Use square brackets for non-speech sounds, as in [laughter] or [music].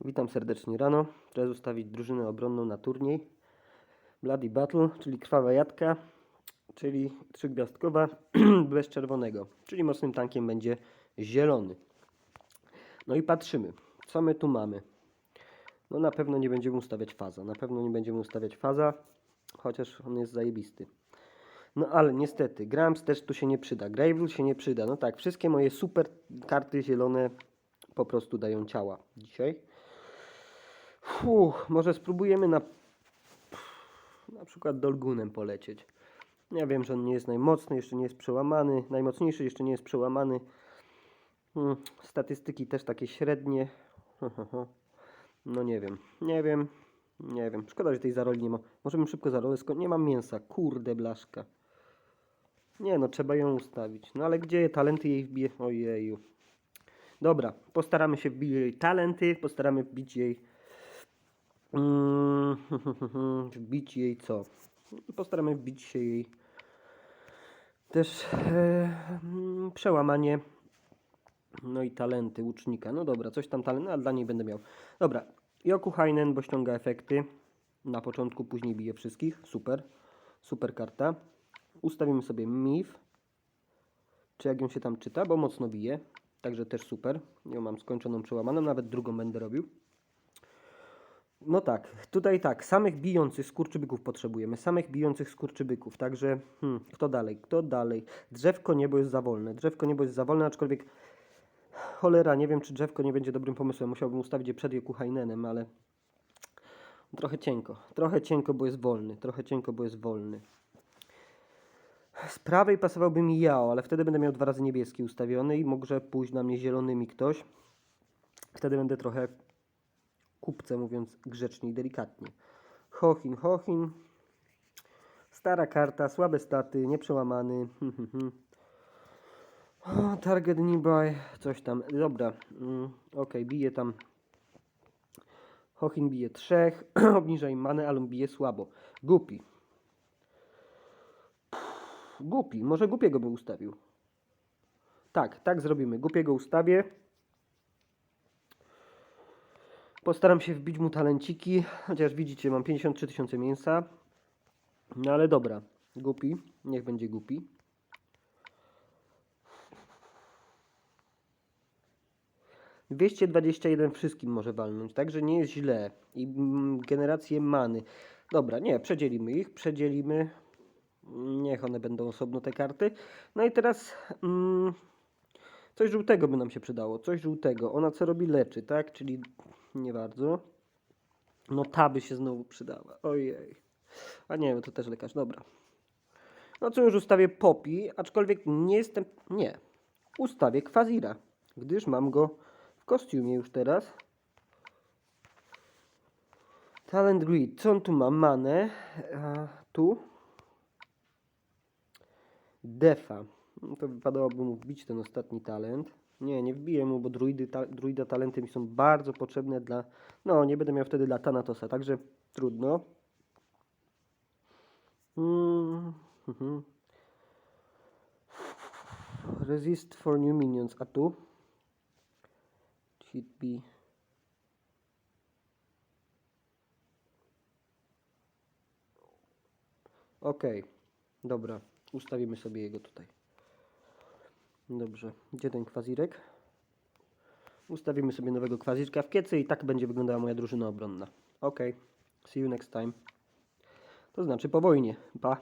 Witam serdecznie rano. Teraz ustawić drużynę obronną na turniej. Bloody Battle, czyli krwawa jadka, czyli trzygwiazdkowa [clears throat] bez czerwonego. Czyli mocnym tankiem będzie zielony. No i patrzymy, co my tu mamy. No na pewno nie będziemy ustawiać faza. Na pewno nie będziemy ustawiać faza, chociaż on jest zajebisty. No ale niestety, Grams też tu się nie przyda. Gravel się nie przyda. No tak, wszystkie moje super karty zielone po prostu dają ciała dzisiaj. Może spróbujemy na na przykład Dolgunem polecieć. Ja wiem, że on nie jest najmocny, jeszcze nie jest przełamany. Najmocniejszy jeszcze nie jest przełamany. Hmm, statystyki też takie średnie. [laughs] No nie wiem, nie wiem, nie wiem. Szkoda, że tej zaroli nie ma. Możemy szybko zarolę sko- Nie mam mięsa. Kurde blaszka. Nie no, trzeba ją ustawić. No ale gdzie talenty jej wbije? Ojeju. Dobra, postaramy się wbić jej talenty, postaramy wbić jej [laughs] wbić jej co? Postaramy wbić się jej też e, mm, przełamanie no i talenty łucznika. No dobra, coś tam talent, ale dla niej będę miał. Dobra, Joku Hainen, bo ściąga efekty. Na początku, później bije wszystkich. Super. Super karta. Ustawimy sobie MIF. Czy jak ją się tam czyta, bo mocno bije. Także też super. Ją mam skończoną przełamaną, nawet drugą będę robił. No tak, tutaj tak, samych bijących skurczybyków potrzebujemy, samych bijących skurczybyków, także hmm, kto dalej, kto dalej? Drzewko niebo jest za wolne, drzewko niebo jest za wolne, aczkolwiek cholera, nie wiem czy drzewko nie będzie dobrym pomysłem, musiałbym ustawić je przed Jokuhainenem, ale trochę cienko, trochę cienko, bo jest wolny, trochę cienko, bo jest wolny. Z prawej pasowałby mi Jao, ale wtedy będę miał dwa razy niebieski ustawiony i może pójść na mnie zielonymi ktoś. Wtedy będę trochę kupce, mówiąc grzecznie i delikatnie. Hochin, Hochin. Stara karta, słabe staty, nieprzełamany. O, Target nearby, coś tam. Dobra, mm, ok, bije tam. Hochin bije trzech, [clears throat] obniża im manę, ale bije słabo. Gupi. Gupi, może głupiego by ustawił. Tak, tak zrobimy. Głupiego ustawię. Postaram się wbić mu talenciki, chociaż widzicie, mam 53 tysiące mięsa. No ale dobra, głupi, niech będzie głupi. Dwieście dwadzieścia jeden wszystkim może walnąć, także nie jest źle. I mm, generację many. Dobra, nie, przedzielimy ich, przedzielimy. Niech one będą osobno te karty. No i teraz mm, coś żółtego by nam się przydało. Coś żółtego. Ona co robi? Leczy, tak? Czyli nie bardzo. No ta by się znowu przydała. Ojej. A nie, to też lekarz. Dobra. No co już ustawię Popi, aczkolwiek nie jestem... Nie. Ustawię Kwazira, gdyż mam go w kostiumie już teraz. Talent Grid. Co on tu ma? Manę. A tu. Defa. No to wypadałoby mu wbić ten ostatni talent. Nie, nie wbiję mu, bo druidy, ta, druida talenty mi są bardzo potrzebne dla... No, nie będę miał wtedy dla Thanatosa, także trudno. Mm, mhm. Resist for new minions. A tu? Hit B. Ok, dobra. Ustawimy sobie jego tutaj. Dobrze, gdzie ten kwazirek? Ustawimy sobie nowego kwazirka w kiecy i tak będzie wyglądała moja drużyna obronna. Ok, see you next time. To znaczy po wojnie. Pa.